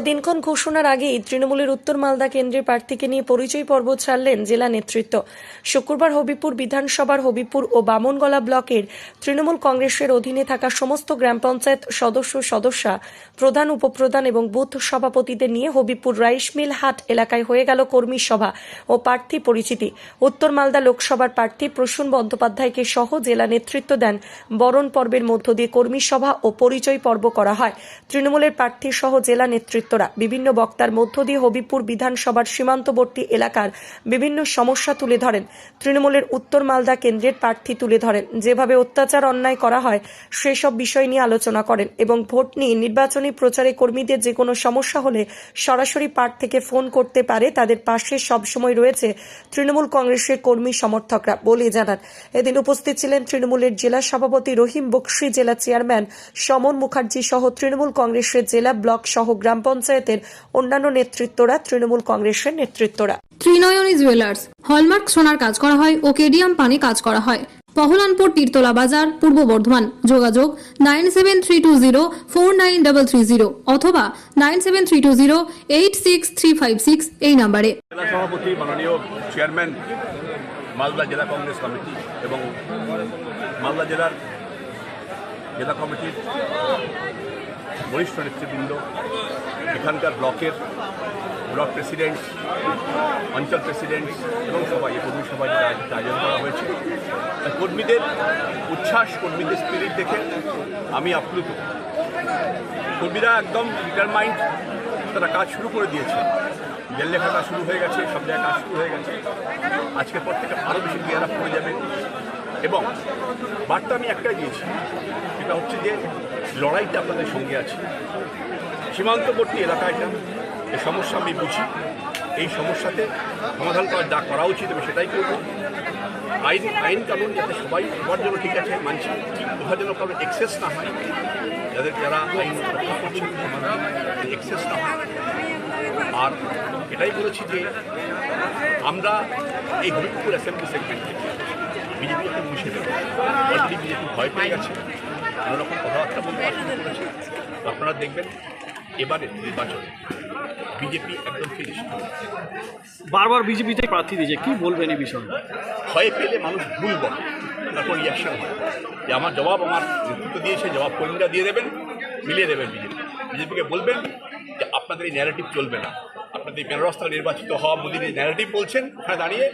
দিনক্ষণ ঘোষণার আগেই তৃণমূলের উত্তর মালদা কেন্দ্রের প্রার্থীকে নিয়ে পরিচয় পর্ব ছাড়লেন জেলা নেতৃত্ব। শুক্রবার হবিপুর বিধানসভার হবিপুর ও বামনগলা ব্লকের তৃণমূল কংগ্রেসের অধীনে থাকা সমস্ত গ্রাম পঞ্চায়েত সদস্য সদস্যা, প্রধান, উপপ্রধান এবং বুথ সভাপতিদের নিয়ে হবিপুর রাইস মিল হাট এলাকায় হয়ে গেল কর্মী সভা ও প্রার্থী পরিচিতি। উত্তর মালদা লোকসভার প্রার্থী প্রসূন বন্দ্যোপাধ্যায়কে সহ জেলা নেতৃত্ব দেন। বরণ পর্বের মধ্য দিয়ে কর্মী সভা ও পরিচয় পর্ব করা হয়। তৃণমূলের প্রার্থী সহ জেলা নেতৃত্বরা বিভিন্ন বক্তার মধ্য দিয়ে হবিপুর বিধানসভার সীমান্তবর্তী এলাকার বিভিন্ন সমস্যা তুলে ধরেন। তৃণমূলের উত্তর মালদা কেন্দ্রের প্রার্থী তুলে ধরেন। যেভাবে অত্যাচার অন্যায় করা হয়, সেসব বিষয় নিয়ে আলোচনা করেন এবং ভোট নিয়ে নির্বাচনী প্রচারে কর্মীদের যে কোনো সমস্যা হলে সরাসরি পার্ট থেকে ফোন করতে পারে, তাদের পাশে সবসময় রয়েছে তৃণমূল কংগ্রেসের কর্মী সমর্থকরা বলে জানান। এদিন উপস্থিত ছিলেন তৃণমূলের জেলা সভাপতি রহিম বক্সি, জেলা চেয়ারম্যান সমন মুখার্জি সহ তৃণমূল কংগ্রেসের জেলা ব্লক সহ গ্রাম পঞ্চায়েতের অন্যান্য নেতৃত্বরা তৃণমূল কংগ্রেসের নেতৃত্বরা। ত্রিনয়নী জুয়েলার্স হলমার্ক সোনার কাজ করা হয় ও কেডিয়াম পানি কাজ করা হয়। পহলানপুর তীরতলা বাজার পূর্ব বর্ধমান। যোগাযোগ nine seven three two zero four nine double three zero অথবা nine seven three two zero eight six three five six এই নাম্বারে। জেলা সভাপতি মাননীয় চেয়ারম্যান মালদা জেলা কংগ্রেস কমিটি এবং মালদা জেলার জেলা কমিটির বরিষ্ঠ নেতৃবৃন্দ, এখানকার ব্লকের ব্লক প্রেসিডেন্ট, অঞ্চল প্রেসিডেন্ট এবং সবাই কর্মী আজকে আয়োজন করা হয়েছে। কর্মীদের উচ্ছ্বাস, কর্মীদের স্পিরিট দেখে আমি আপ্লুত। কর্মীরা একদম ডিটারমাইন্ড তারা কাজ শুরু করে দিয়েছে। জেল লেখাটা শুরু হয়ে গেছে, সব জায়গায় কাজ শুরু হয়ে গেছে। আজকের পর থেকে আরও বেশি গিয়ার আপ হয়ে যাবে। এবং বার্তা আমি একটাই দিয়েছি, সেটা হচ্ছে যে লড়াইটা আপনাদের সঙ্গে আছে। সীমান্তবর্তী এলাকায়টা এই সমস্যা আমি বুঝি, এই সমস্যাতে সমাধান করার যা করা উচিত আমি সেটাই করব। আইন আইন কানুন যাতে সবাই সবার জন্য ঠিক আছে, মানছি কোথাও যেন কারও এক্সেস না হয়, যাদের যারা আইন রক্ষা করছেন এক্সেস না হয়। আর এটাই বলেছি যে আমরা এই হরিপুর অ্যাসেম্বলি সেগমেন্ট থেকে বিজেপিকে মুছে দেবো। বিজেপি ভয় পেয়ে গেছে। কোনো রকম কথাবার্তা বলতে করেছে তো আপনারা দেখবেন এবারে নির্বাচনে বিজেপি একদম ফিনিশ বারবার বিজেপিতে প্রার্থী দিয়েছে কি বলবেন এই বিষয়ে? ভয় পেলে মানুষ ভুল বলে। তারপর রিয়াকশন হয় যে আমার জবাব আমার নেতৃত্ব দিয়েছে জবাব কর্মীরা দিয়ে দেবেন মিলিয়ে দেবেন বিজেপি। বিজেপিকে বলবেন যে আপনাদের এই ন্যারেটিভ চলবে না। আপনাদের এই বেনারস নির্বাচিত হওয়া মোদীর এই ন্যারেটিভ বলছেন ওখানে দাঁড়িয়ে।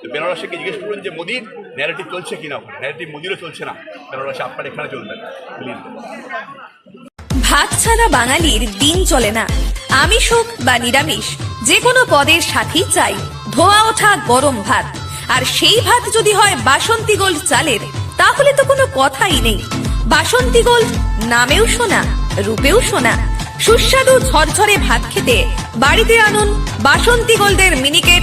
তো বেনারসকে জিজ্ঞেস করুন যে মোদীর ন্যারেটিভ চলছে কিনা? ন্যারেটিভ মোদিরও চলছে না। ভাত ছাড়া বাঙালির দিন চলে না। আমিষ হোক বা নিরামিষ, যে কোনো পদের সাথেই চাই। ধোয়া ওঠা গরম ভাত। আর সেই ভাত যদি হয় বাসন্তী গোল্ড চালের, তাহলে তো কোনো কথাই নেই। বাসন্তী গোল্ড নামেও শোনা, রূপেও শোনা। সুস্বাদু ঝরঝরে ভাত খেতে বাড়িতে আনুন বাসন্তী গোল্ডের মিনিকেট